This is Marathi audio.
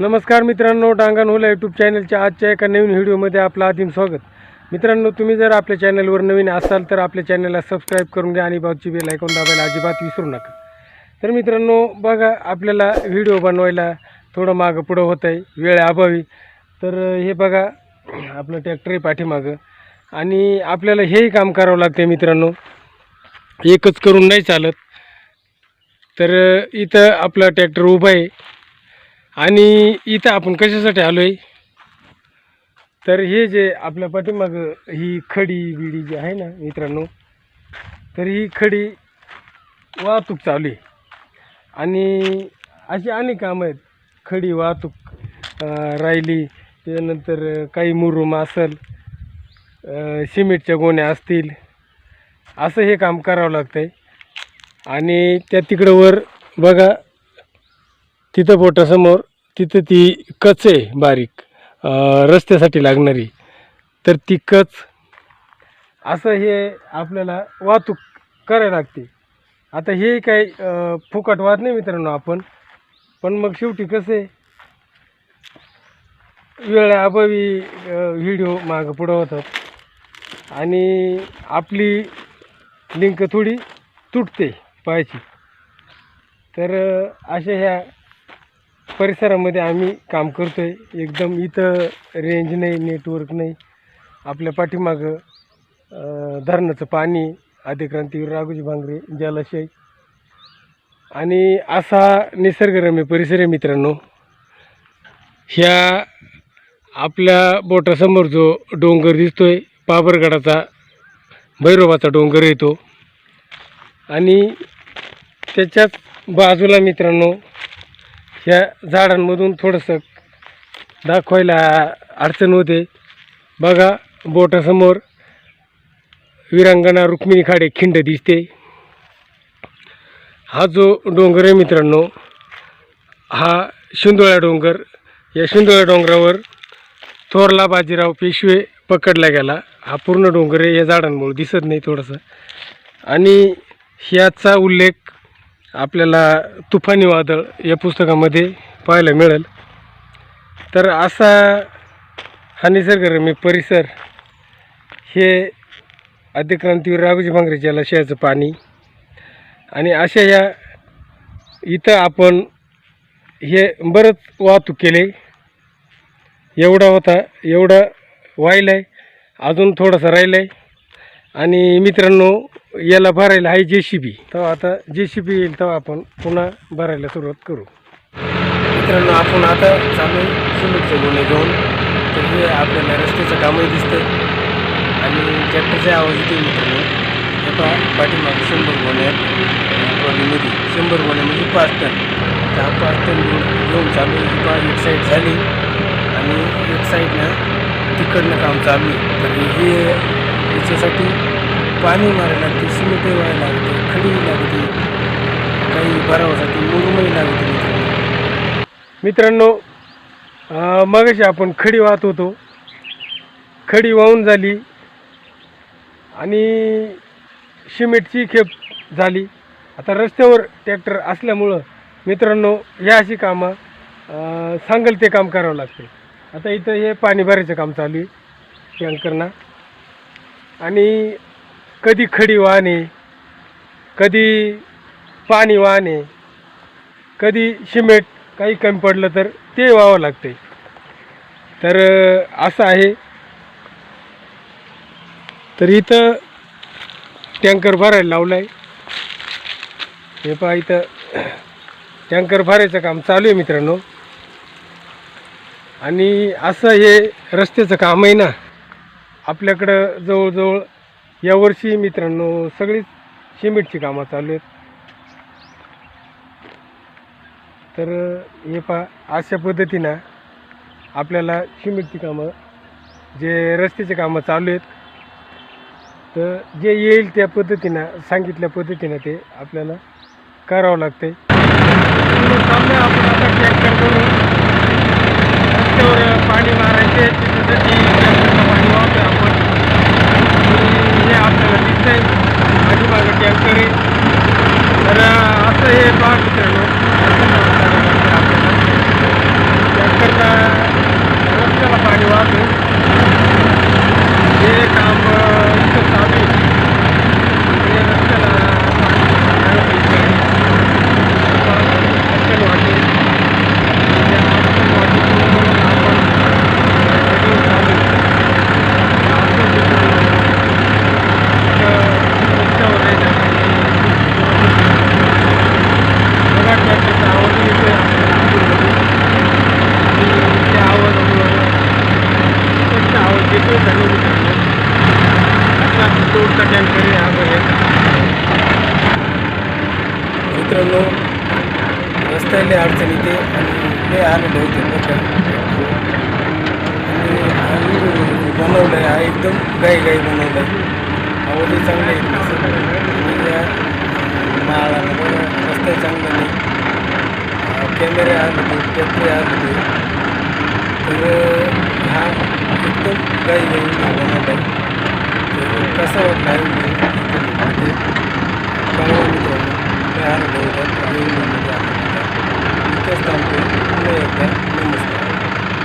नमस्कार मित्रांनो डांगण होला यूट्यूब चॅनलच्या आजच्या एका नवीन व्हिडिओमध्ये आपलं आदिम स्वागत. मित्रांनो तुम्ही जर आपल्या चॅनलवर नवीन असाल तर आपल्या चॅनलला सबस्क्राईब करून घ्या आणि बाजूची बेल ऐकून दाबायला अजिबात विसरू नका. तर मित्रांनो बघा आपल्याला व्हिडिओ बनवायला थोडं मागं पुढं होत आहे वेळ अभावी. तर हे बघा आपलं ट्रॅक्टर आहे पाठीमागं. आणि आपल्याला हेही काम करावं लागतं मित्रांनो. एकच करून नाही चालत. तर इथं आपला ट्रॅक्टर उभा आहे. आणि इथं आपण कशासाठी आलो आहे तर हे जे आपल्या पाठीमागं ही खडी बिडी जी आहे ना मित्रांनो तर ही खडी वाहतूक चालू आहे. आणि अशी अनेक कामं आहेत. खडी वाहतूक राहिली त्यानंतर काही मुरुम असेल सिमेंटच्या गोण्या असतील असं हे काम करावं लागतं आहे आणि त्या तिकडं वर बघा तिथं बोटासमोर तिथं ती कच आहे बारीक रस्त्यासाठी लागणारी. तर ती कच असं हे आपल्याला वाहतूक करायला लागते. आता हे काही फुकट वाद नाही मित्रांनो आपण पण मग शेवटी कसे आहे? वेळाअभावी व्हिडिओ मागं पुढं होतात. आणि आपली लिंक थोडी तुटते पाहायची. तर अशा ह्या परिसरामध्ये आम्ही काम करतो आहे एकदम इथं रेंज नाही नेटवर्क नाही. आपल्या पाठीमागं धरणाचं पाणी आदिक्रांतीवीर राघोजी भांगरे जलाशय. आणि असा निसर्गरम्य परिसर आहे मित्रांनो. ह्या आपल्या बोटासमोर जो डोंगर दिसतो आहे पाबरगडाचा भैरोबाचा डोंगर येतो आणि त्याच्याच बाजूला मित्रांनो ह्या झाडांमधून थोडंसं दाखवायला अडचण होते. बघा बोटासमोर विरांगणा रुक्मिणी खाडे खिंड दिसते. हा जो डोंगर आहे मित्रांनो हा शिंदोळा डोंगर. या शिंदोळा डोंगरावर थोरला बाजीराव पेशवे पकडला गेला. हा पूर्ण डोंगर आहे या झाडांमुळे दिसत नाही थोडंसं. आणि ह्याचा उल्लेख आपल्याला तुफानी वादळ या पुस्तकामध्ये पाहायला मिळेल. तर असा हा निसर्गरम्य परिसर हे आदिक्रांतीवीर राघोजी भांगरे जलाशयाचं पाणी आणि अशा या इथं आपण हे बरंच वाहतूक केले. एवढा होता एवढं व्हायला आहे अजून थोडंसं राहिलं आहे आणि मित्रांनो याला भरायला आहे जे सी बी तेव्हा आता जे सी बी येईल तेव्हा आपण पुन्हा भरायला सुरुवात करू. मित्रांनो आपण आता चालू सिमेंटचे गुन्हे घेऊन. तर हे आपल्याला रस्त्याचं कामही दिसतं आणि ट्रॅक्टरचे आवाज येते मित्रांनो. हे पाठीमागे शंभर गोण्या आहेत. ट्रॉलीमध्ये शंभर गोण्या म्हणजे पाच टन. तर हा पाच टन घेऊन चालू आहे. एक साईड झाली. आणि एक साईडनं तिकडनं काम चालू आहे. तर हे याच्यासाठी पाणी मारायला लागते सिमेंट व्हायला लागते खडी लागते काही भरावासाठी मुरुमही लागते मित्रांनो. मगाशी आपण खडी वाहत होतो. खडी वाहून झाली आणि सिमेंटची खेप झाली. आता रस्त्यावर ट्रॅक्टर असल्यामुळं मित्रांनो ह्या अशी कामं सांगेल ते काम करावं लागते. आता इथं हे पाणी भरायचं काम चालू आहे टँकरना. आणि कधी खडी वाहने कधी पाणी वाहने कधी सिमेंट काही कमी पडलं तर ते व्हावं लागते तर असं आहे. तर इथं टँकर भरायला लावलं आहे हे पहा इथं टँकर भरायचं काम चालू आहे मित्रांनो. आणि असं हे रस्त्याचं काम आहे ना. आपल्याकडं जवळजवळ यावर्षी मित्रांनो सगळीच सिमेंटची कामं चालू आहेत. तर हे पा अशा पद्धतीनं आपल्याला सिमेंटची कामं जे रस्त्याचे कामं चालू आहेत तर जे येईल त्या पद्धतीनं सांगितल्या पद्धतीनं ते आपल्याला करावं लागतंय. आमचं हे बाग मित्रांनो टॅक्टरला रस्त्याला पाणी वाहते हे काम दिवस झाले मित्रांनो असा तोडचा टँकर आहे हा बघा मित्रांनो रस्त्याला अडचण येते आणि ते आलेले होते आणि आम्ही बनवलं आहे एकदम गाई गाई बनवलं आहे आवाजही चांगले आहेत तसं आणि या माळाला बघा रस्ते चांगले नाही कॅमेरे आले होते ट्रॅक्टर आले होते तर हा